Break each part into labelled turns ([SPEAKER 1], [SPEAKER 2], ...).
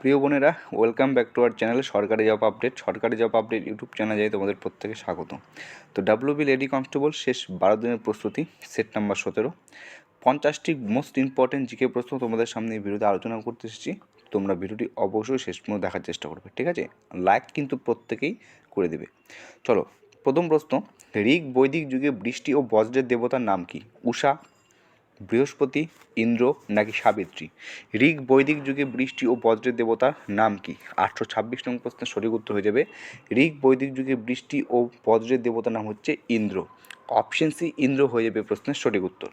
[SPEAKER 1] প্রিয় বোনেরা welcome back to our channel সরকারি জব আপডেট সরকারি জব আপডেট ইউটিউব চ্যানেল চ্যানেলে তোমাদের প্রত্যেকে স্বাগত। তো ডাব্লিউবি লেডি কনস্টেবল শেষ বারো দিনের প্রস্তুতি সেট নাম্বার সতেরো। পঞ্চাশটি মোস্ট ইম্পর্টেন্ট জিকে প্রশ্ন তোমাদের সামনে এই ভিডিওতে আলোচনা করতে এসেছি। তোমরা ভিডিওটি অবশ্যই শেষ পর্যন্ত দেখার চেষ্টা করবে, ঠিক আছে? লাইক কিন্তু প্রত্যেকেই করে দেবে। চলো, প্রথম প্রশ্ন, ঋগ বৈদিক যুগে বৃষ্টি ও বজ্রের দেবতার নাম কি? উষা বৃহস্পতি, ইন্দ্র নাকি সাবিত্রী? ঋগ, বৈদিক যুগে বৃষ্টি ও বজ্রের দেবতার নাম কি? আটশো ছাব্বিশ নং প্রশ্নের সঠিক উত্তর হয়ে যাবে। ঋগ, বৈদিক যুগে বৃষ্টি ও বজ্রের দেবতার নাম হচ্ছে ইন্দ্র। অপশন সি, ইন্দ্র হয়ে যাবে প্রশ্নের সঠিক উত্তর।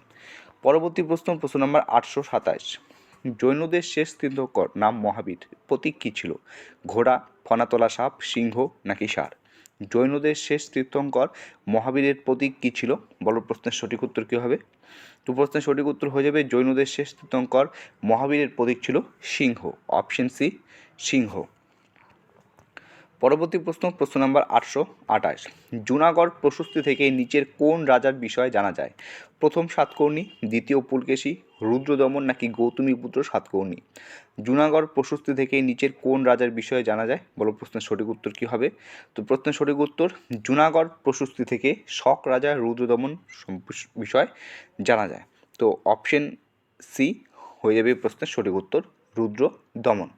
[SPEAKER 1] পরবর্তী প্রশ্ন প্রশ্ন নম্বর আটশো সাতাশ। জৈনদের শেষ তীর্থকর নাম মহাবীর। প্রতীক কী ছিল? ঘোড়া, ফনাতলা সাপ, সিংহ নাকি ষাঁড় জৈনদের শেষ তীর্থঙ্কর মহাবীরের প্রতীক কী ছিল? বলো প্রশ্নের সঠিক উত্তর কী হবে? তো প্রশ্নের সঠিক উত্তর হয়ে যাবে, জৈনদের শেষ তীর্থঙ্কর মহাবীরের প্রতীক ছিল সিংহ অপশন সি সিংহ। পরবর্তী প্রশ্ন প্রশ্ন নম্বর আটশো আঠাশ। জুনাগড় প্রশস্তি থেকে নিচের কোন রাজার বিষয়ে জানা যায়? প্রথম সাতকর্ণী, দ্বিতীয় পুলকেশী, রুদ্রদমন নাকি গৌতমীপুত্র সাতকর্ণী? জুনাগড় প্রশস্তি থেকে নিচের কোন রাজার বিষয়ে জানা যায়? বলো, প্রশ্নের সঠিক উত্তর কী হবে? তো প্রশ্নের সঠিক উত্তর, জুনাগড় প্রশস্তি থেকে শক রাজা রুদ্রদমন বিষয় জানা যায়। তো অপশন সি হয়ে যাবে প্রশ্নের সঠিক উত্তর রুদ্র দমন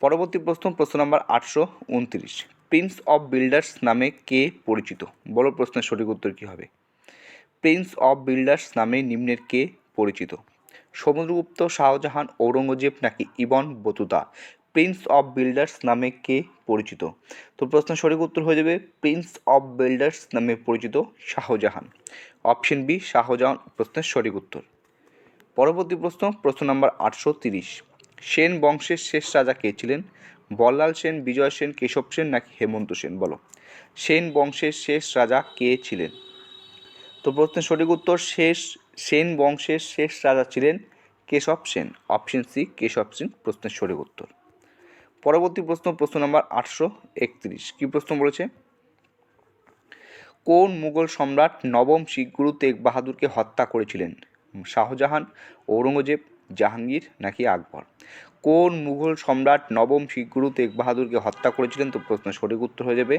[SPEAKER 1] পরবর্তী প্রশ্ন প্রশ্ন নম্বর আটশো উনত্রিশ। প্রিন্স অফ বিল্ডার্স নামে কে পরিচিত? বলো প্রশ্নের সঠিক উত্তর কী হবে। প্রিন্স অফ বিল্ডার্স নামে নিম্নের কে পরিচিত? সমুদ্রগুপ্ত শাহজাহান, ঔরঙ্গজেব নাকি Ibn Battuta? Prince of builders নামে কে পরিচিত? তো প্রশ্নের সঠিক উত্তর হয়ে যাবে প্রিন্স অফ বিল্ডার্স নামে পরিচিত শাহজাহান। অপশন বি শাহজাহান, প্রশ্নের সঠিক উত্তর। পরবর্তী প্রশ্ন প্রশ্ন নম্বর আটশো তিরিশ। সেন বংশের শেষ রাজা কে ছিলেন? বল্লাল সেন, বিজয় সেন, কেশব সেন নাকি হেমন্ত সেন? বলো। সেন বংশের শেষ রাজা কে ছিলেন? তো প্রশ্নের সঠিক উত্তর, শেষ, সেন বংশের শেষ রাজা ছিলেন Keshab Sen. Option C Keshab Sen. প্রশ্নের সঠিক উত্তর। পরবর্তী প্রশ্ন প্রশ্ন নম্বর আটশো একত্রিশ। কী প্রশ্ন বলেছে? কোন মুঘল সম্রাট নবম শিখ গুরু তেগ বাহাদুরকে হত্যা করেছিলেন? শাহজাহান, ঔরঙ্গজেব জাহাঙ্গীর নাকি আকবর? কোন মুঘল সম্রাট নবম শিখ গুরু তেগ বাহাদুরকে হত্যা করেছিলেন? তো প্রশ্ন সঠিক উত্তর হয়ে যাবে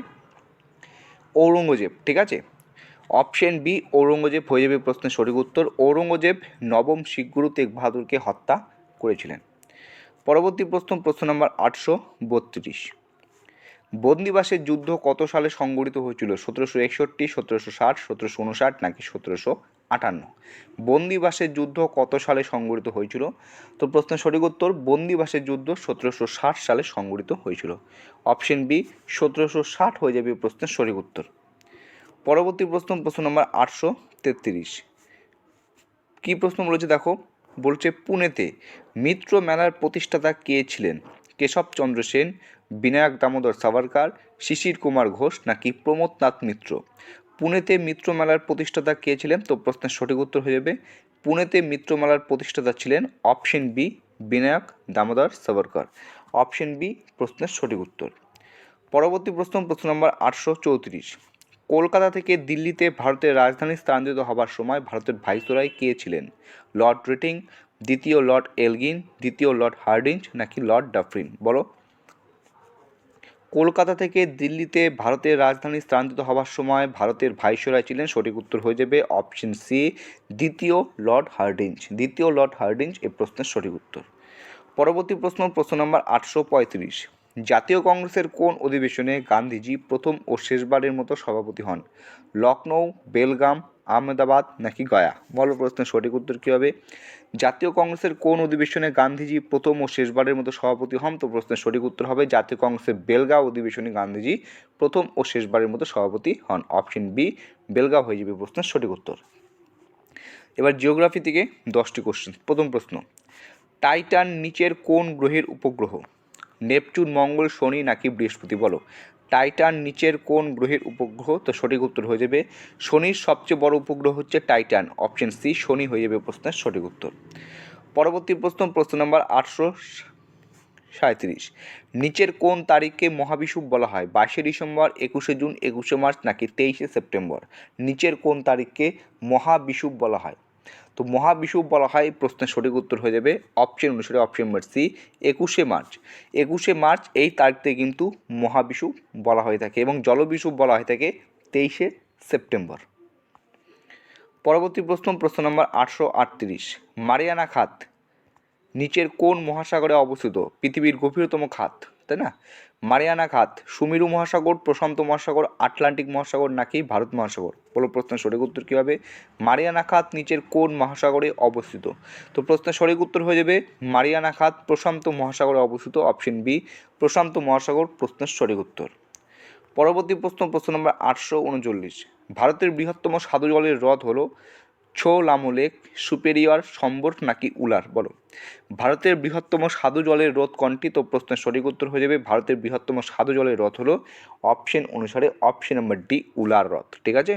[SPEAKER 1] ঔরঙ্গজেব, ঠিক আছে? অপশন বি, ঔরঙ্গজেব হয়ে যাবে প্রশ্নের সঠিক উত্তর। ঔরঙ্গজেব নবম শিখ গুরু তেগ বাহাদুরকে হত্যা করেছিলেন। পরবর্তী প্রশ্ন প্রশ্ন নম্বর আটশো বত্রিশ। বন্দিবাসের যুদ্ধ কত সালে সংগঠিত হয়েছিল? সতেরোশো একষট্টি, সতেরোশো ষাট, সতেরোশো উনষাট নাকি সতেরোশো আটান্ন? বন্দিবাসের যুদ্ধ কত সালে সংগঠিত হয়েছিল? তো প্রশ্নের সঠিক উত্তর, বন্দিবাসের যুদ্ধ সতেরোশো ষাট সালে সংগঠিত হয়েছিল। অপশন বি, সতেরোশো ষাট হয়ে যাবে প্রশ্নের সঠিক উত্তর। পরবর্তী প্রশ্ন প্রশ্ন নম্বর আটশো তেত্রিশ। কী প্রশ্ন বলেছে? দেখো, বলছে পুনেতে মিত্র মেলার প্রতিষ্ঠাতা কে ছিলেন? কেশবচন্দ্র সেন বিনায়ক দামোদর সাভারকার, শিশির কুমার ঘোষ নাকি প্রমোদনাথ মিত্র? পুনেতে মিত্র মেলার প্রতিষ্ঠাতা কে ছিলেন? তো প্রশ্নের সঠিক উত্তর হয়ে যাবে। পুনেতে মিত্র মেলার প্রতিষ্ঠাতা ছিলেন option B, Vinayak Damodar Savarkar. Option B, প্রশ্নের সঠিক উত্তর। পরবর্তী প্রশ্ন প্রশ্ন নম্বর আটশো চৌত্রিশ। কলকাতা থেকে দিল্লিতে ভারতের রাজধানী স্থানান্তরিত হবার সময় ভারতের ভাইসরয় কে ছিলেন? লর্ড রেটিং, দ্বিতীয় লর্ড এলগিন, দ্বিতীয় লর্ড হার্ডিঞ্জ নাকি লর্ড ডাফরিন? বলো। কলকাতা থেকে দিল্লিতে ভারতের রাজধানী স্থানান্তরিত হওয়ার সময় ভারতের ভাইসরয় ছিলেন, সঠিক উত্তর হয়ে যাবে অপশন সি দ্বিতীয় লর্ড হার্ডিঞ্জ। দ্বিতীয় লর্ড হার্ডিঞ্জ এ প্রশ্নের সঠিক উত্তর। পরবর্তী প্রশ্ন প্রশ্ন নম্বর আটশো পঁয়ত্রিশ। জাতীয় কংগ্রেসের কোন অধিবেশনে গান্ধীজি প্রথম ও শেষবারের মতো সভাপতি হন? লখনৌ বেলগাম আহমেদাবাদ নাকি গয়া? বলো প্রশ্নের সঠিক উত্তর কী হবে? জাতীয় কংগ্রেসের কোন অধিবেশনে গান্ধীজি প্রথম ও শেষবারের মতো সভাপতি হন? তো প্রশ্নের সঠিক উত্তর হবে জাতীয় কংগ্রেসের বেলগাঁও অধিবেশনে গান্ধীজি প্রথম ও শেষবারের মতো সভাপতি হন। অপশন বি, বেলগাঁও হয়ে যাবে প্রশ্নের সঠিক উত্তর। এবার জিওগ্রাফি থেকে দশটি কোশ্চেন প্রথম প্রশ্ন, টাইটান নিচের কোন গ্রহের উপগ্রহ? নেপচুন, মঙ্গল, শনি নাকি বৃহস্পতি বলো? টাইটান নিচের কোন গ্রহের উপগ্রহ? তো সঠিক উত্তর হয়ে যাবে শনির সবচেয়ে বড় উপগ্রহ হচ্ছে টাইটান। অপশন সি, শনি হয়ে যাবে প্রশ্নের সঠিক উত্তর। পরবর্তী প্রশ্ন প্রশ্ন নম্বর আটশো সাঁত্রিশ নিচের কোন তারিখকে মহাবিষুব বলা হয়? বাইশে ডিসেম্বর, একুশে জুন, একুশে মার্চ নাকি তেইশে সেপ্টেম্বর? নিচের কোন তারিখকে মহাবিষুব বলা হয়? তো মহাবিষুব বলা হয় প্রশ্নের সঠিক উত্তর হয়ে যাবে অপশন অনুসারে অপশন নম্বর সি একুশে মার্চ। একুশে মার্চ এই তারিখতে কিন্তু মহাবিষুব বলা হয়ে থাকে এবং জলবিষুব বলা হয়ে থাকে তেইশে সেপ্টেম্বর। পরবর্তী প্রশ্ন প্রশ্ন নম্বর আটশো আটত্রিশ। মারিয়ানা খাত, নিচের কোন মহাসাগরে অবস্থিত? পৃথিবীর গভীরতম খাত। তাই না? মারিয়ানা খাত সুমেরু মহাসাগর, প্রশান্ত মহাসাগর, আটলান্টিক মহাসাগর নাকি ভারত মহাসাগর? বলো প্রশ্নের সঠিক উত্তর কী হবে? মারিয়ানা খাত নিচের কোন মহাসাগরে অবস্থিত? তো প্রশ্নের সঠিক উত্তর হয়ে যাবে মারিয়ানা খাত প্রশান্ত মহাসাগরে অবস্থিত, অপশন বি, প্রশান্ত মহাসাগর, প্রশ্নের সঠিক উত্তর। পরবর্তী প্রশ্ন প্রশ্ন নম্বর আটশো উনচল্লিশ। ভারতের বৃহত্তম সাধু জলের হ্রদ হলো ছো লামো লেক সুপেরিয়র সম্বর নাকি উলার? বলো। ভারতের বৃহত্তম সাধু জলের হ্রদ কোনটি? তো প্রশ্নের সঠিক উত্তর হয়ে যাবে ভারতের বৃহত্তম সাধু জলের হ্রদ হলো অপশন অনুসারে অপশন নম্বর ডি, উলার হ্রদ ঠিক আছে?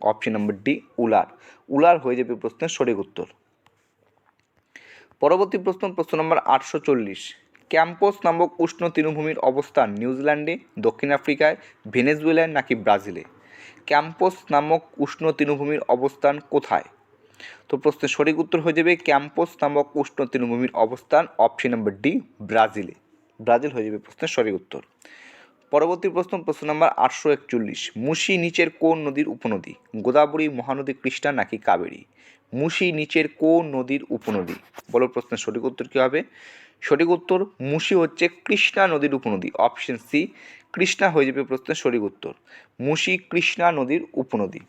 [SPEAKER 1] Option number D, Wular. Wular হয়ে যাবে প্রশ্নের সঠিক উত্তর। পরবর্তী প্রশ্ন প্রশ্ন নম্বর আটশো চল্লিশ। ক্যাম্পোস নামক উষ্ণ তৃণভূমির অবস্থান নিউজিল্যান্ডে, দক্ষিণ আফ্রিকায়, ভেনেজুয়েলায় নাকি ব্রাজিলে? ক্যাম্পোস নামক উষ্ণ তৃণভূমির অবস্থান কোথায়? তো প্রশ্নের সঠিক উত্তর হয়ে যাবে ক্যাম্পোস নামক উষ্ণ তৃণভূমির অবস্থান অপশন নম্বর ডি ব্রাজিলে। ব্রাজিল হয়ে যাবে প্রশ্নের সঠিক উত্তর। পরবর্তী প্রশ্ন প্রশ্ন নম্বর আটশো একচল্লিশ। মুসি নিচের কোন নদীর উপনদী? গোদাবরী মহানদী কৃষ্ণা নাকি কাবেরী? মুসি নিচের কোন নদীর উপনদী? বলো প্রশ্নের সঠিক উত্তর কী হবে? সঠিক উত্তর, মুসি হচ্ছে কৃষ্ণা নদীর উপনদী। অপশন সি কৃষ্ণা হয়ে যাবে প্রশ্নের সঠিক উত্তর। মুসি কৃষ্ণা নদীর উপনদী।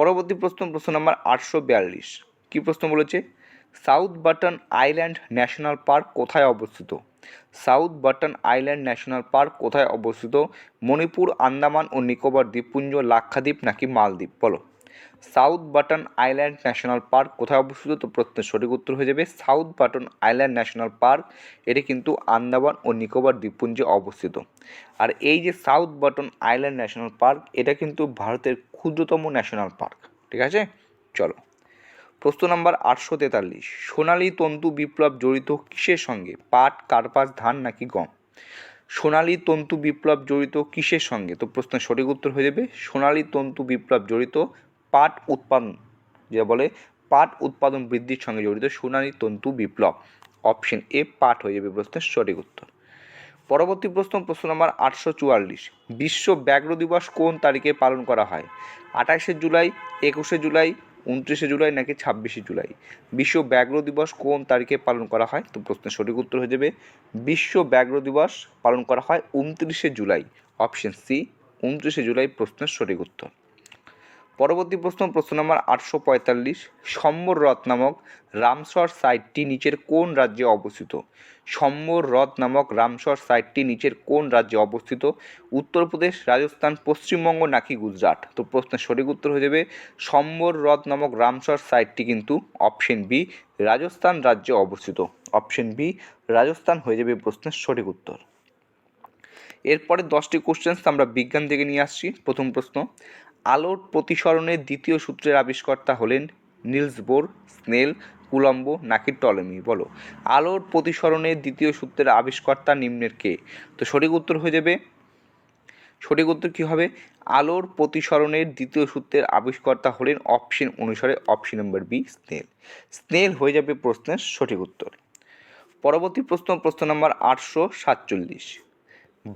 [SPEAKER 1] পরবর্তী প্রশ্ন প্রশ্ন নম্বর আটশো বিয়াল্লিশ। কী প্রশ্ন বলেছে? South Button Island National Park কোথায় অবস্থিত? South Button Island National Park কোথায় অবস্থিত? মণিপুর, আন্দামান ও নিকোবর দ্বীপপুঞ্জ, লাক্ষাদ্বীপ নাকি মালদ্বীপ? বলো। South Button Island National Park কোথায় অবস্থিত? তো প্রশ্নের সঠিক উত্তর হয়ে যাবে South Button Island National Park. এটি কিন্তু আন্দামান ও নিকোবর দ্বীপপুঞ্জে অবস্থিত। আর এই যে South Button Island National Park, এটা কিন্তু ভারতের ক্ষুদ্রতম ন্যাশনাল পার্ক। ঠিক আছে? চলো। প্রশ্ন নাম্বার আটশো তেতাল্লিশ। সোনালী তন্তু বিপ্লব জড়িত কিসের সঙ্গে? পাট, কার্পাস, ধান নাকি গম? সোনালী তন্তু বিপ্লব জড়িত কিসের সঙ্গে? তো প্রশ্নের সঠিক উত্তর হয়ে যাবে, সোনালী তন্তু বিপ্লব জড়িত পাট উৎপাদন, যেটা বলে পাট উৎপাদন বৃদ্ধির সঙ্গে জড়িত সোনালী তন্তু বিপ্লব। অপশন এ পাট হয়ে যাবে প্রশ্নের সঠিক উত্তর। পরবর্তী প্রশ্ন প্রশ্ন নম্বর আটশো চুয়াল্লিশ। বিশ্ব ব্যাঘ্র দিবস কোন তারিখে পালন করা হয়? আঠাশে জুলাই, একুশে জুলাই, উনত্রিশে জুলাই নাকি ছাব্বিশে জুলাই? বিশ্ব ব্যাঘ্র দিবস কোন তারিখে পালন করা হয়? তো প্রশ্নের সঠিক উত্তর হয়ে যাবে, বিশ্ব ব্যাঘ্র দিবস পালন করা হয় উনত্রিশে জুলাই। অপশন সি, উনত্রিশে জুলাই প্রশ্নের সঠিক উত্তর। পরবর্তী প্রশ্ন প্রশ্ন নম্বর আটশো পঁয়তাল্লিশ সম্বর রথ নামক রামসর সাইটটি নিচের কোন রাজ্যে অবস্থিত? সম্বর রথ নামক রামসর সাইটটি নিচের কোন রাজ্যে অবস্থিত? উত্তরপ্রদেশ, রাজস্থান, পশ্চিমবঙ্গ নাকি গুজরাট? তো প্রশ্নের সঠিক উত্তর হয়ে যাবে সম্বর রথ নামক রামসর সাইটটি কিন্তু অপশন বি, রাজস্থান রাজ্যে অবস্থিত। অপশন বি, রাজস্থান হয়ে যাবে প্রশ্নের সঠিক উত্তর। এরপরে দশটি কোশ্চেন্স আমরা বিজ্ঞান থেকে নিয়ে আসছি। প্রথম প্রশ্ন আলোর প্রতিসরণের দ্বিতীয় সূত্রের আবিষ্কর্তা হলেন নিলস বোর, স্নেল, কুলম্ব নাকি টলেমি। বলো, আলোর প্রতিসরণের দ্বিতীয় সূত্রের আবিষ্কর্তা নিম্নের কে? তো সঠিক উত্তর হয়ে যাবে। সঠিক উত্তর কী হবে? আলোর প্রতিসরণের দ্বিতীয় সূত্রের আবিষ্কর্তা হলেন অপশন অনুসারে অপশন নম্বর বি, স্নেল। স্নেল হয়ে যাবে প্রশ্নের সঠিক উত্তর। পরবর্তী প্রশ্ন প্রশ্ন নম্বর আটশো সাতচল্লিশ।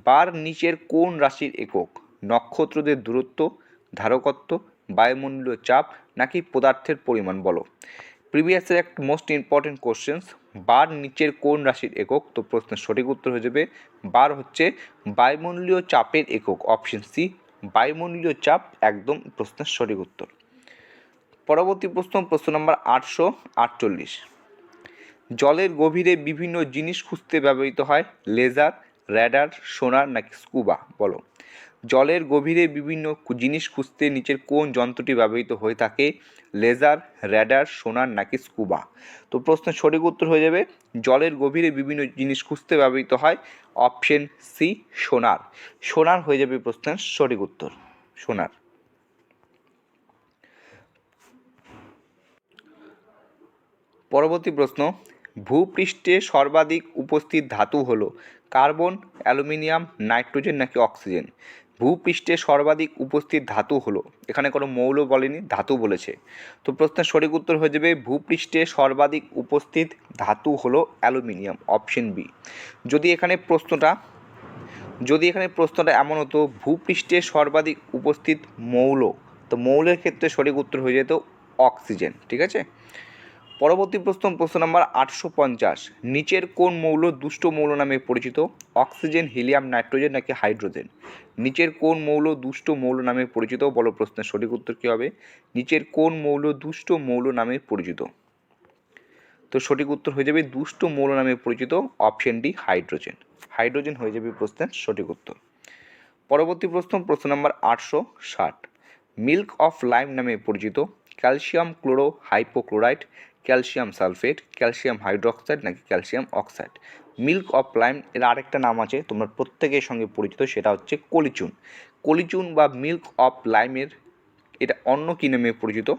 [SPEAKER 1] বার নিচের কোন রাশির একক? নক্ষত্রদের দূরত্ব ধারকত্ব, বায়ুমণ্ডলীয় চাপ নাকি পদার্থের পরিমাণ বলো। প্রিভিয়াসের এক মোস্ট ইম্পর্টেন্ট কোশ্চেন্স বার নিচের কোন রাশির একক? তো প্রশ্নের সঠিক উত্তর হয়ে যাবে, বার হচ্ছে বায়ুমণ্ডলীয় চাপের একক অপশন সি বায়ুমণ্ডলীয় চাপ, একদম প্রশ্নের সঠিক উত্তর। পরবর্তী প্রশ্ন প্রশ্ন নম্বর আটশো আটচল্লিশ। জলের গভীরে বিভিন্ন জিনিস খুঁজতে ব্যবহৃত হয় লেজার র্যাডার সোনার নাকি স্কুবা বলো। জলের গভীরে বিভিন্ন জিনিস খুঁজতে নিচের কোন যন্ত্রটি ব্যবহৃত হয়ে থাকে? লেজার র্যাডার সোনার নাকি স্কুবা? তো প্রশ্নের সঠিক উত্তর হয়ে যাবে, জলের গভীরে বিভিন্ন জিনিস খুঁজতে ব্যবহৃত হয়, অপশন সি সোনার। সোনার হয়ে যাবে প্রশ্নের সঠিক উত্তর, সোনার। পরবর্তী প্রশ্ন, ভূপৃষ্ঠে সর্বাধিক উপস্থিত ধাতু হলো কার্বন, অ্যালুমিনিয়াম, নাইট্রোজেন নাকি অক্সিজেন? ভূপৃষ্ঠে সর্বাধিক উপস্থিত ধাতু হলো। এখানে কোনো মৌল বলেনি, ধাতু বলেছে। তো প্রশ্নের সঠিক উত্তর হয়ে যাবে, ভূপৃষ্ঠে সর্বাধিক উপস্থিত ধাতু হলো অ্যালুমিনিয়াম, অপশন বি। যদি এখানে প্রশ্নটা, যদি এখানে প্রশ্নটা এমন হতো, ভূপৃষ্ঠে সর্বাধিক উপস্থিত মৌল, তো মৌলের ক্ষেত্রে সঠিক উত্তর হয়ে যেত অক্সিজেন, ঠিক আছে? পরবর্তী প্রশ্ন প্রশ্ন নাম্বার আটশো পঞ্চাশ। নিচের কোন মৌল দুষ্ট মৌল নামে পরিচিত? অক্সিজেন, হিলিয়াম, নাইট্রোজেন নাকি হাইড্রোজেন? নিচের কোন মৌল দুষ্ট মৌল নামে পরিচিত? বলো প্রশ্নের সঠিক উত্তর কী হবে? নিচের কোন মৌল দুষ্ট মৌল নামে পরিচিত? তো সঠিক উত্তর হয়ে যাবে দুষ্ট মৌল নামে পরিচিত অপশন ডি হাইড্রোজেন। হাইড্রোজেন হয়ে যাবে প্রশ্নের সঠিক উত্তর। পরবর্তী প্রশ্ন প্রশ্ন নাম্বার আটশো ষাট। মিল্ক অফ লাইম নামে পরিচিত calcium chloro hypochloride calcium sulphate, calcium hydroxide নাকি calcium oxide? Milk of lime এর আরেকটা নাম আছে, তোমরা প্রত্যেকের সঙ্গে পরিচিত, সেটা হচ্ছে কলিচুন। কলিচুন বা মিল্ক অফ লাইমের এটা অন্য কী নামে পরিচিত?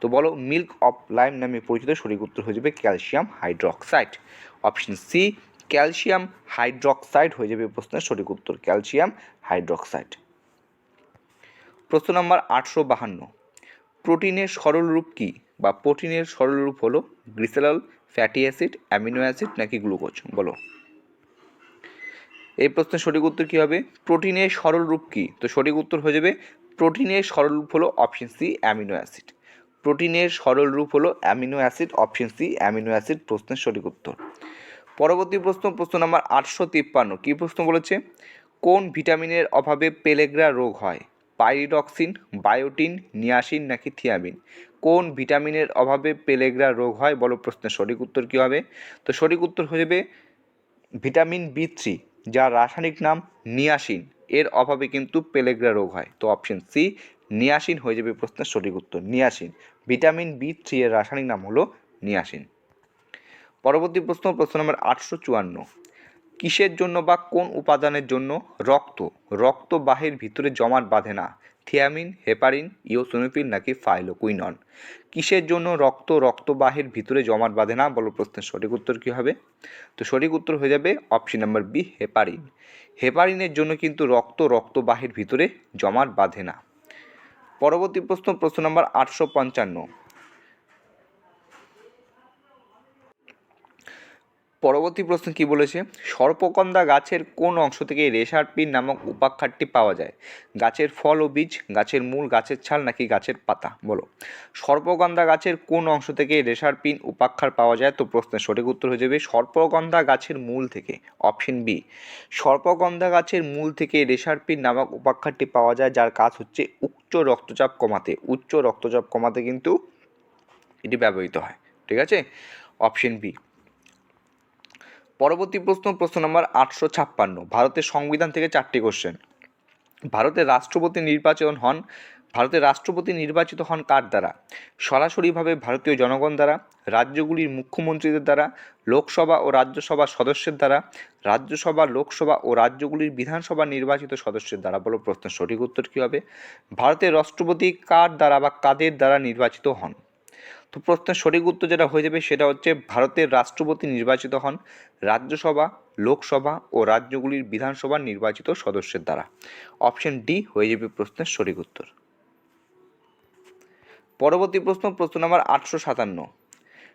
[SPEAKER 1] তো বলো মিল্ক অফ লাইম নামে পরিচিত সঠিক উত্তর হয়ে যাবে calcium hydroxide. Option C calcium hydroxide হয়ে যাবে প্রশ্নের সঠিক উত্তর, ক্যালসিয়াম হাইড্রোক্সাইড। প্রশ্ন নম্বর আটশো বাহান্ন। প্রোটিনের সরল রূপ কী? বা প্রোটিনের সরল রূপ হলো glycerol fatty acid, amino acid নাকি গ্লুকোজ? বলো। এই প্রশ্নের সঠিক উত্তর কী হবে? প্রোটিনের সরল রূপ কী? তো সঠিক উত্তর হয়ে যাবে, প্রোটিনের সরল রূপ হলো অপশন সি, অ্যামিনো অ্যাসিড। প্রোটিনের সরল রূপ হলো amino acid, option C, amino acid, প্রশ্নের সঠিক উত্তর। পরবর্তী প্রশ্ন প্রশ্ন নাম্বার আটশো তিপ্পান্ন। কী প্রশ্ন বলেছে? কোন ভিটামিনের অভাবে পেলেগ্রা রোগ হয়? পাইরিডক্সিন, বায়োটিন, নিয়াসিন নাকি থিয়ামিন? কোন ভিটামিনের অভাবে পেলেগ্রা রোগ হয়? বলো প্রশ্নের সঠিক উত্তর কী হবে? তো সঠিক উত্তর হয়ে যাবে ভিটামিন বি থ্রি, যার রাসায়নিক নাম নিয়াসিন। এর অভাবে কিন্তু পেলেগ্রা রোগ হয়। তো অপশন সি, নিয়াসিন হয়ে যাবে প্রশ্নের সঠিক উত্তর, নিয়াসিন। ভিটামিন বি থ্রি এর রাসায়নিক নাম হলো নিয়াসিন। পরবর্তী প্রশ্ন প্রশ্ন নম্বর আটশো চুয়ান্ন। কিসের জন্য বা কোন উপাদানের জন্য রক্ত রক্ত বাহের ভিতরে জমাট বাঁধে না? থিয়ামিন, হেপারিন ইওসোনোফিল নাকি ফাইলোকুইনন? কিসের জন্য রক্ত রক্তবাহের ভিতরে জমাট বাঁধে না? বলো প্রশ্নের সঠিক উত্তর কী হবে? তো সঠিক উত্তর হয়ে যাবে অপশন নাম্বার বি, হেপারিন। হেপারিনের জন্য কিন্তু রক্ত রক্তবাহের ভিতরে জমাট বাঁধে না। পরবর্তী প্রশ্ন প্রশ্ন নম্বর আটশো পঞ্চান্ন। পরবর্তী প্রশ্ন কি বলেছে? সর্পকন্দা গাছের কোন অংশ থেকে রেশার পিন নামক উপাক্ষারটি পাওয়া যায়? গাছের ফল ও বীজ, গাছের মূল, গাছের ছাল নাকি গাছের পাতা? বলো। সর্পগন্ধা গাছের কোন অংশ থেকে রেশার পিন উপাক্ষার পাওয়া যায়? তো প্রশ্নের সঠিক উত্তর হয়ে যাবে সর্পগন্ধা গাছের মূল থেকে, অপশন বি। সর্পগন্ধা গাছের মূল থেকে রেশার পিন নামক উপাক্ষারটি পাওয়া যায়, যার কাজ হচ্ছে উচ্চ রক্তচাপ কমাতে। উচ্চ রক্তচাপ কমাতে কিন্তু এটি ব্যবহৃত হয়। ঠিক আছে? Option B. পরবর্তী প্রশ্ন প্রশ্ন নম্বর আটশো ছাপ্পান্ন। ভারতের সংবিধান থেকে চারটি কোশ্চেন ভারতের রাষ্ট্রপতি নির্বাচন হন, ভারতের রাষ্ট্রপতি নির্বাচিত হন কার দ্বারা? সরাসরিভাবে ভারতীয় জনগণ দ্বারা, রাজ্যগুলির মুখ্যমন্ত্রীদের দ্বারা, লোকসভা ও রাজ্যসভার সদস্যের দ্বারা, রাজ্যসভা, লোকসভা ও রাজ্যগুলির বিধানসভা নির্বাচিত সদস্যের দ্বারা বলো প্রশ্নের সঠিক উত্তর কী হবে? ভারতের রাষ্ট্রপতি কার দ্বারা বা কাদের দ্বারা নির্বাচিত হন? তো প্রশ্নের সঠিক উত্তর যেটা হয়ে যাবে সেটা হচ্ছে ভারতের রাষ্ট্রপতি নির্বাচিত হন রাজ্যসভা, লোকসভা ও রাজ্যগুলির বিধানসভার নির্বাচিত সদস্যের দ্বারা। অপশন ডি হয়ে যাবে প্রশ্নের সঠিক উত্তর। পরবর্তী প্রশ্ন প্রশ্ন নম্বর আটশো সাতান্ন।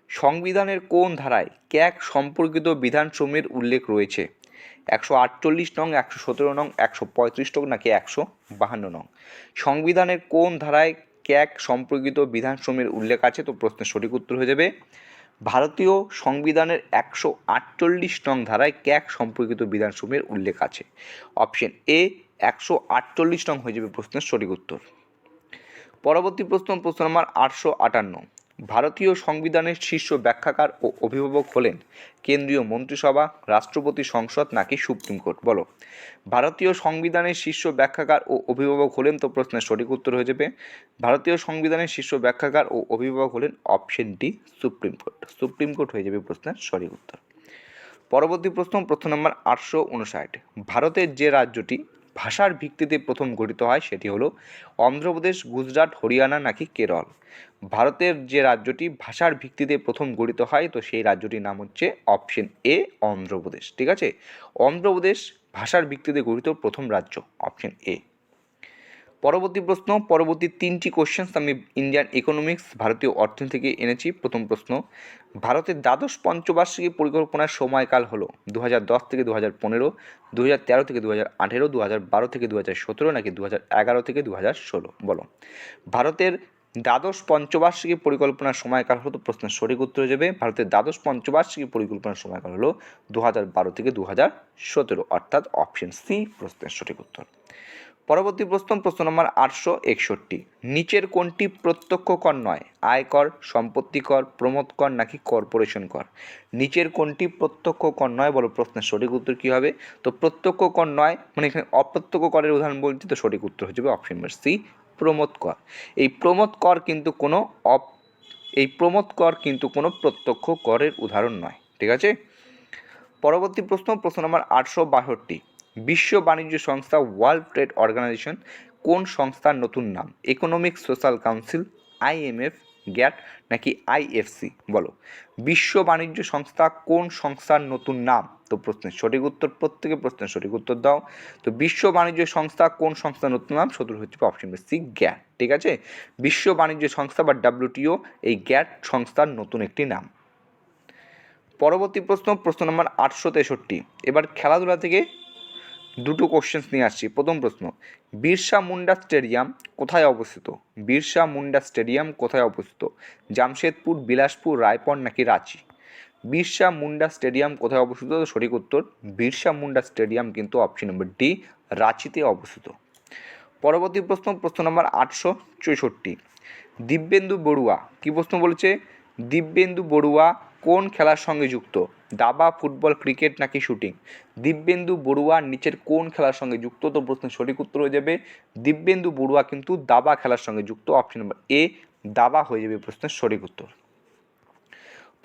[SPEAKER 1] সংবিধানের কোন ধারায় ক্যাক সম্পর্কিত বিধানসমূহের উল্লেখ রয়েছে? একশো আটচল্লিশ নং, একশো সতেরো নং, একশো পঁয়ত্রিশ নং নাকি একশো বাহান্ন নং? সংবিধানের কোন ধারায় ক্যাক সম্পর্কিত বিধানসমূহের উল্লেখ আছে? তো প্রশ্নের সঠিক উত্তর হয়ে যাবে, ভারতীয় সংবিধানের একশো আটচল্লিশ নং ধারায় ক্যাক সম্পর্কিত বিধানসমূহের উল্লেখ আছে? অপশন এ, একশো আটচল্লিশ নং হয়ে যাবে প্রশ্নের সঠিক উত্তর। পরবর্তী প্রশ্ন প্রশ্ন নম্বর আটশো আটান্ন। ভারতীয় সংবিধানের শীর্ষ ব্যাখ্যাকার ও অভিভাবক হলেন কেন্দ্রীয় মন্ত্রিসভা, রাষ্ট্রপতি সংসদ নাকি সুপ্রিম কোর্ট? বলো। ভারতীয় সংবিধানের শীর্ষ ব্যাখ্যাকার ও অভিভাবক হলেন তো প্রশ্নের সঠিক উত্তর হয়ে যাবে। ভারতীয় সংবিধানের শীর্ষ ব্যাখ্যাকার ও অভিভাবক হলেন option D, supreme court. Supreme court হয়ে যাবে প্রশ্নের সঠিক উত্তর। পরবর্তী প্রশ্ন প্রশ্ন নম্বর আটশো উনষাট। ভারতের যে রাজ্যটি ভাষার ভিত্তিতে প্রথম গঠিত হয়, সেটি হলো অন্ধ্রপ্রদেশ, গুজরাট, হরিয়ানা নাকি কেরল? ভারতের যে রাজ্যটি ভাষার ভিত্তিতে প্রথম গঠিত হয়, তো সেই রাজ্যটির নাম হচ্ছে অপশন এ অন্ধ্রপ্রদেশ। ঠিক আছে? অন্ধ্রপ্রদেশ ভাষার ভিত্তিতে গঠিত প্রথম রাজ্য অপশন এ পরবর্তী প্রশ্ন, পরবর্তী তিনটি কোশ্চেন্স আমি ইন্ডিয়ান ইকোনমিক্স ভারতীয় অর্থনীতি থেকে এনেছি। প্রথম প্রশ্ন, ভারতের দ্বাদশ পঞ্চবার্ষিকী পরিকল্পনার সময়কাল হলো দু হাজার দশ থেকে দু হাজার পনেরো দু থেকে দু হাজার আঠেরো দু হাজার বারো থেকে দু হাজার সতেরো নাকি দু হাজার এগারো থেকে দু হাজার ষোলো? বলো। ভারতের দ্বাদশ পঞ্চবার্ষিকী পরিকল্পনার সময়কাল হলো তো প্রশ্নের সঠিক উত্তর হয়ে যাবে ভারতের দ্বাদশ পঞ্চবার্ষিকী পরিকল্পনার সময়কাল হলো দু হাজার বারো থেকে দু হাজার সতেরো, অর্থাৎ অপশন সি প্রশ্নের সঠিক উত্তর। পরবর্তী প্রশ্ন প্রশ্ন নম্বর আটশো একষট্টি। নিচের কোনটি প্রত্যক্ষ কর নয়? আয়কর, সম্পত্তি কর, প্রমোদ কর, নাকি কর্পোরেশন কর? নিচের কোনটি প্রত্যক্ষ কর নয় বলো, প্রশ্নের সঠিক উত্তর কী হবে? তো প্রত্যক্ষ কর নয় মানে এখানে অপ্রত্যক্ষ করের উদাহরণ বলছি তো সঠিক উত্তর হয়ে যাবে অপশন নম্বর সি প্রমোদ কর। এই প্রমোদ কর কিন্তু কোনো অপ, এই প্রমোদ কর কিন্তু কোনো প্রত্যক্ষ করের উদাহরণ নয়, ঠিক আছে? পরবর্তী প্রশ্ন প্রশ্ন নম্বর আটশো বাষট্টি। বিশ্ব বাণিজ্য সংস্থা ওয়ার্ল্ড ট্রেড অর্গানাইজেশন কোন সংস্থার নতুন নাম? Economic social council IMF GATT নাকি আইএফসি বলো। বিশ্ব বাণিজ্য সংস্থা কোন সংস্থার নতুন নাম? তো প্রশ্নের সঠিক উত্তর, প্রত্যেকে প্রশ্নের সঠিক উত্তর দাও। তো বিশ্ব বাণিজ্য সংস্থা কোন সংস্থার নতুন নাম? সদর হচ্ছে অপশন সি গ্যাট ঠিক আছে? বিশ্ব বাণিজ্য সংস্থা বা ডাব্লিউটিও এই গ্যাট সংস্থার নতুন একটি নাম। পরবর্তী প্রশ্ন প্রশ্ন নম্বর আটশো তেষট্টি। এবার খেলাধুলা থেকে দুটো কোশ্চেন্স নিয়ে আসছি। প্রথম প্রশ্ন, বিরসা মুন্ডা স্টেডিয়াম কোথায় অবস্থিত? বিরসা মুন্ডা স্টেডিয়াম কোথায় অবস্থিত? জামশেদপুর, বিলাসপুর, রায়পুর নাকি রাঁচি? বিরসা মুন্ডা স্টেডিয়াম কোথায় অবস্থিত? সঠিক উত্তর, বিরসা মুন্ডা স্টেডিয়াম কিন্তু অপশন নম্বর ডি রাঁচিতে অবস্থিত। পরবর্তী প্রশ্ন প্রশ্ন নম্বর আটশো চৌষট্টি। দিব্যেন্দু বড়ুয়া, কী প্রশ্ন বলেছে? দিব্যেন্দু বড়ুয়া কোন খেলার সঙ্গে যুক্ত? দাবা, ফুটবল, ক্রিকেট নাকি শুটিং? দিব্যেন্দু বড়ুয়া নিচের কোন খেলার সঙ্গে যুক্ত? তো প্রশ্নের সঠিক উত্তর হয়ে যাবে, দিব্যেন্দু বড়ুয়া কিন্তু দাবা খেলার সঙ্গে যুক্ত অপশন নম্বর এ দাবা হয়ে যাবে প্রশ্নের সঠিক উত্তর।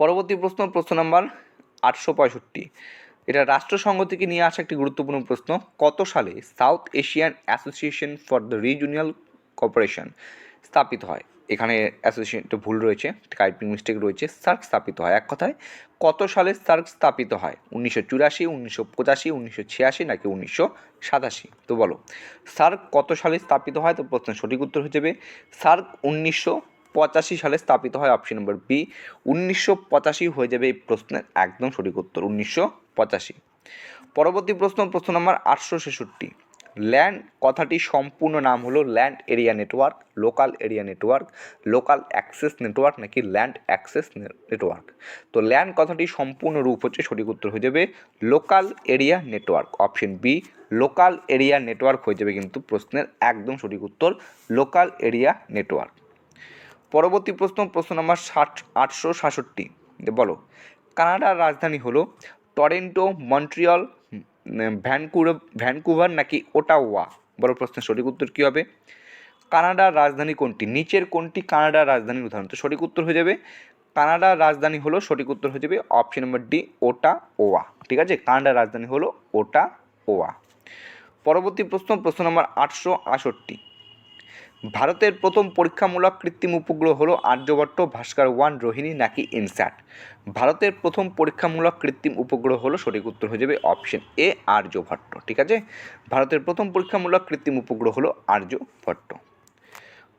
[SPEAKER 1] পরবর্তী প্রশ্ন প্রশ্ন নম্বর আটশো পঁয়ষট্টি। এটা রাষ্ট্রসংঘ থেকে নিয়ে আসা একটি গুরুত্বপূর্ণ প্রশ্ন। কত সালে South Asian association for the regional corporation স্থাপিত হয়? এখানে অ্যাসোসিয়েশনটা ভুল রয়েছে টাইপিং মিস্টেক রয়েছে, সার্ক স্থাপিত হয় এক কথায়। কত সালে সার্ক স্থাপিত হয়? উনিশশো চুরাশি, উনিশশো পঁচাশি, উনিশশো ছিয়াশি নাকি উনিশশো সাতাশি? তো বলো, সার্ক কত সালে স্থাপিত হয়? তো প্রশ্নের সঠিক উত্তর হয়ে যাবে, সার্ক উনিশশো পঁচাশি সালে স্থাপিত হয় অপশন নম্বর বি উনিশশো পঁচাশি হয়ে যাবে এই প্রশ্নের একদম সঠিক উত্তর, উনিশশো পঁচাশি। পরবর্তী প্রশ্ন প্রশ্ন নম্বর আটশো ছেষট্টি। ল্যান্ড কথাটি সম্পূর্ণ নাম হলো land area network local area network local access network নাকি ল্যান্ড অ্যাক্সেস নেটওয়ার্ক তো ল্যান্ড কথাটি সম্পূর্ণ রূপ হচ্ছে সঠিক উত্তর হয়ে যাবে local area network option B local area network হয়ে যাবে কিন্তু প্রশ্নের একদম সঠিক উত্তর লোকাল এরিয়া নেটওয়ার্ক পরবর্তী প্রশ্ন প্রশ্ন নম্বর ষাট, আটশো সাতষট্টি। বলো। কানাডার রাজধানী হলো টরেন্টো, মন্ট্রিয়ল ভ্যানকুভার ভ্যানকুভার নাকি ওটাওয়া? বড় প্রশ্নের সঠিক উত্তর কী হবে? কানাডার রাজধানী কোনটি? নিচের কোনটি কানাডার রাজধানীর উদাহরণ? তো সঠিক উত্তর হয়ে যাবে। কানাডার রাজধানী হলো, সঠিক উত্তর হয়ে যাবে অপশন নম্বর ডি ওটা ওয়া ঠিক আছে? কানাডার রাজধানী হলো ওটা ওয়া পরবর্তী প্রশ্ন প্রশ্ন নম্বর আটশো আষট্টি ভারতের প্রথম পরীক্ষামূলক কৃত্রিম উপগ্রহ হলো আর্যভট্ট ভাস্কর ওয়ান রোহিণী নাকি ইনস্যাট? ভারতের প্রথম পরীক্ষামূলক কৃত্রিম উপগ্রহ হলো সঠিক উত্তর হয়ে যাবে অপশন এ, আর্যভট্ট, ঠিক আছে? ভারতের প্রথম পরীক্ষামূলক কৃত্রিম উপগ্রহ হলো আর্যভট্ট।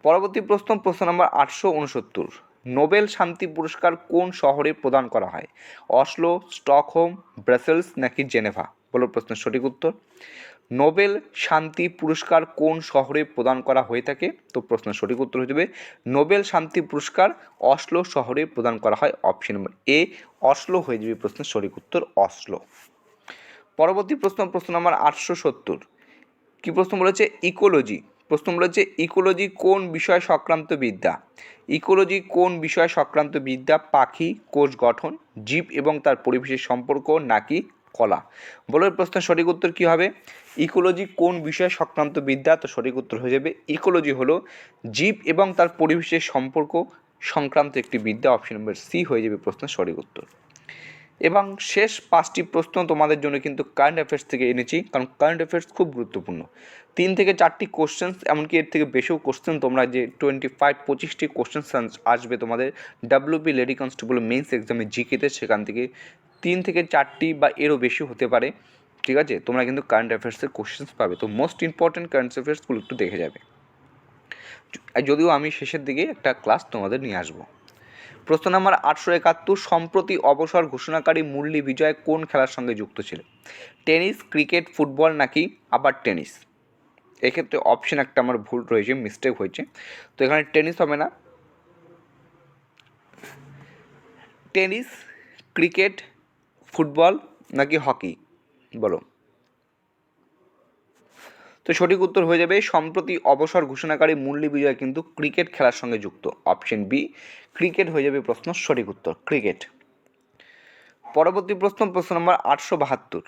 [SPEAKER 1] পরবর্তী প্রশ্ন প্রশ্ন নম্বর আটশো উনসত্তর। নোবেল শান্তি পুরস্কার কোন শহরে প্রদান করা হয়? অসলো, স্টকহোম, ব্রাসেলস নাকি জেনেভা? বলো প্রশ্নের সঠিক উত্তর। নোবেল শান্তি পুরস্কার কোন শহরে প্রদান করা হয়ে থাকে? তো প্রশ্নের সঠিক উত্তর হয়ে যাবে, নোবেল শান্তি পুরস্কার অসলো শহরে প্রদান করা হয়। অপশন নম্বর এ অসলো হয়ে যাবে প্রশ্নের সঠিক উত্তর অসলো। পরবর্তী প্রশ্ন প্রশ্ন নম্বর আটশো সত্তর। কী প্রশ্ন বলেছে? ইকোলজি প্রশ্ন বলেছে ইকোলজি কোন বিষয় সংক্রান্ত বিদ্যা? ইকোলজি কোন বিষয় সংক্রান্ত বিদ্যা? পাখি, কোষ গঠন, জীব এবং তার পরিবেশের সম্পর্ক নাকি কলা। বলো প্রশ্নের সঠিক উত্তর কী হবে? ইকোলজি কোন বিষয়ে সংক্রান্ত বিদ্যা? তো সঠিক উত্তর হয়ে যাবে, ইকোলজি হলো জীব এবং তার পরিবেশের সম্পর্ক সংক্রান্ত একটি বিদ্যা অপশন নম্বর সি হয়ে যাবে প্রশ্নের সঠিক উত্তর। এবং শেষ পাঁচটি প্রশ্ন তোমাদের জন্য কিন্তু কারেন্ট অ্যাফেয়ার্স থেকে এনেছি, কারণ কারেন্ট অ্যাফেয়ার্স খুব গুরুত্বপূর্ণ। তিন থেকে চারটি কোশ্চেন্স এমনকি এর থেকে বেশিও কোশ্চেন তোমরা যে টোয়েন্টি ফাইভ পঁচিশটি কোশ্চেন্স আসবে তোমাদের ডাব্লিউপি লেডি কনস্টেবল মেন্স এক্সামে জিকেতে সেখান থেকে তিন থেকে চারটি বা এরও বেশি হতে পারে, ঠিক আছে? তোমরা কিন্তু কারেন্ট অ্যাফেয়ার্সের কোশ্চেন্স পাবে। তো মোস্ট ইম্পর্ট্যান্ট কারেন্ট অ্যাফেয়ার্সগুলো একটু দেখে যাবে। যদিও আমি শেষের দিকে একটা ক্লাস তোমাদের নিয়ে আসব। প্রশ্ন নাম্বার আটশো একাত্তর, সম্প্রতি অবসর ঘোষণাকারী মুরলী বিজয় কোন খেলার সঙ্গে যুক্ত ছিল টেনিস, ক্রিকেট, ফুটবল নাকি আবার টেনিস? এক্ষেত্রে অপশন একটা আমার ভুল রয়েছে মিস্টেক হয়েছে। তো এখানে টেনিস হবে না। টেনিস, ক্রিকেট ফুটবল নাকি হকি? বলো। তো সঠিক উত্তর হয়ে যাবে, সম্প্রতি অবসর ঘোষণাকারী মুরলী বিজয় কিন্তু ক্রিকেট খেলার সঙ্গে যুক্ত। অপশন বি, ক্রিকেট হয়ে যাবে প্রশ্ন সঠিক উত্তর, ক্রিকেট। পরবর্তী প্রশ্ন প্রশ্ন নম্বর আটশো বাহাত্তর।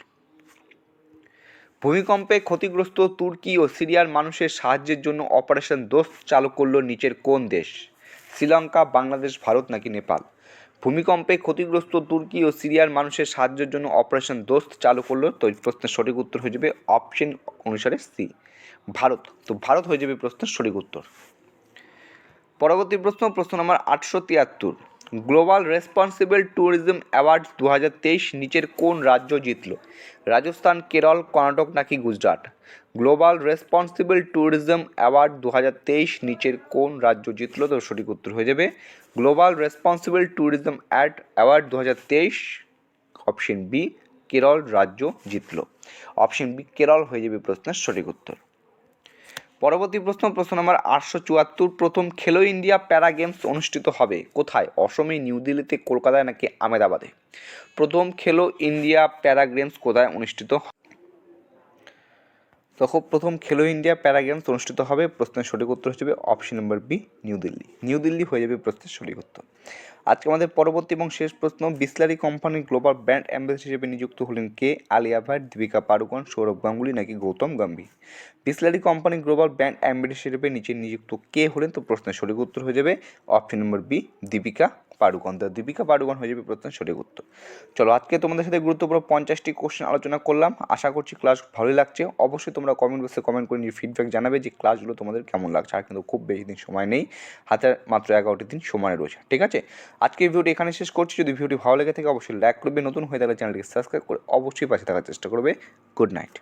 [SPEAKER 1] ভূমিকম্পে ক্ষতিগ্রস্ত তুর্কি ও সিরিয়ার মানুষের সাহায্যের জন্য অপারেশন দোস্ত চালু করল নিচের কোন দেশ? শ্রীলঙ্কা, বাংলাদেশ, ভারত নাকি নেপাল? ভূমিকম্পে ক্ষতিগ্রস্ত তুর্কি ও সিরিয়ার মানুষের সাহায্যের জন্য অপারেশন দোস্ত চালু করল তো প্রশ্নের সঠিক উত্তর হয়ে যাবে অপশন অনুসারে সি, ভারত। তো ভারত হয়ে যাবে প্রশ্নের সঠিক উত্তর। পরবর্তী প্রশ্ন প্রশ্ন নম্বর আটশো তিয়াত্তর। গ্লোবাল রেসপন্সিবল ট্যুরিজম অ্যাওয়ার্ড দু নিচের কোন রাজ্য জিতল? রাজস্থান, কেরল, কর্ণাটক নাকি Gujarat? Global responsible tourism award দু হাজার তেইশ নিচের কোন রাজ্য জিতল? তো সঠিক উত্তর হয়ে যাবে। Global responsible tourism ad award দু হাজার তেইশ, অপশন বি, কেরল রাজ্য জিতল। অপশন বি, কেরল হয়ে যাবে প্রশ্নের সঠিক উত্তর। পরবর্তী প্রশ্ন প্রশ্ন নম্বর আটশো চুয়াত্তর। প্রথম খেলো ইন্ডিয়া প্যারা গেমস অনুষ্ঠিত হবে কোথায়? অসমে, নিউ দিল্লিতে, কলকাতায় নাকি আমেদাবাদে? প্রথম খেলো ইন্ডিয়া প্যারা গেমস কোথায় অনুষ্ঠিত তখন প্রথম খেলো ইন্ডিয়া প্যারা গেমস অনুষ্ঠিত হবে। প্রশ্নের সঠিক উত্তর হিসেবে option number B New Delhi. New Delhi হয়ে যাবে প্রশ্নের সঠিক উত্তর। আজকে আমাদের পরবর্তী এবং শেষ প্রশ্ন, বিসলারি কোম্পানির গ্লোবাল ব্র্যান্ড অ্যাম্বাসেডর হিসেবে নিযুক্ত হলেন কে? আলিয়া ভাট দীপিকা পাড়ুকোন, সৌরভ গাঙ্গুলি নাকি Gautam Gambhir? Bisleri company global brand ambassador হিসেবে নিচে নিযুক্ত কে হলেন? তো প্রশ্নের সঠিক উত্তর হয়ে যাবে option number B Deepika Padukone তো দীপিকা পাড়ুকোন হয়ে যাবে প্রশ্নের সঠিক উত্তর। চলো, আজকে তোমাদের সাথে গুরুত্বপূর্ণ পঞ্চাশটি কোশ্চেন আলোচনা করলাম। আশা করছি ক্লাস ভালোই লাগছে। অবশ্যই তোমরা কমেন্ট বক্সে কমেন্ট করে নিজের ফিডব্যাক জানাবে যে ক্লাসগুলো তোমাদের কেমন লাগছে। আর কিন্তু খুব বেশি দিন সময় নেই। হাতে মাত্র এগারোটি দিন সময় রয়েছে। ঠিক আছে? আজকে ভিডিওটি এখানে শেষ করছি। যদি ভিডিওটি ভালো লেগে থাকে, অবশ্যই লাইক করবে। নতুন হয়ে থাকলে চ্যানেলটিকে সাবস্ক্রাইব করে অবশ্যই পাশে থাকার চেষ্টা করবে। Good night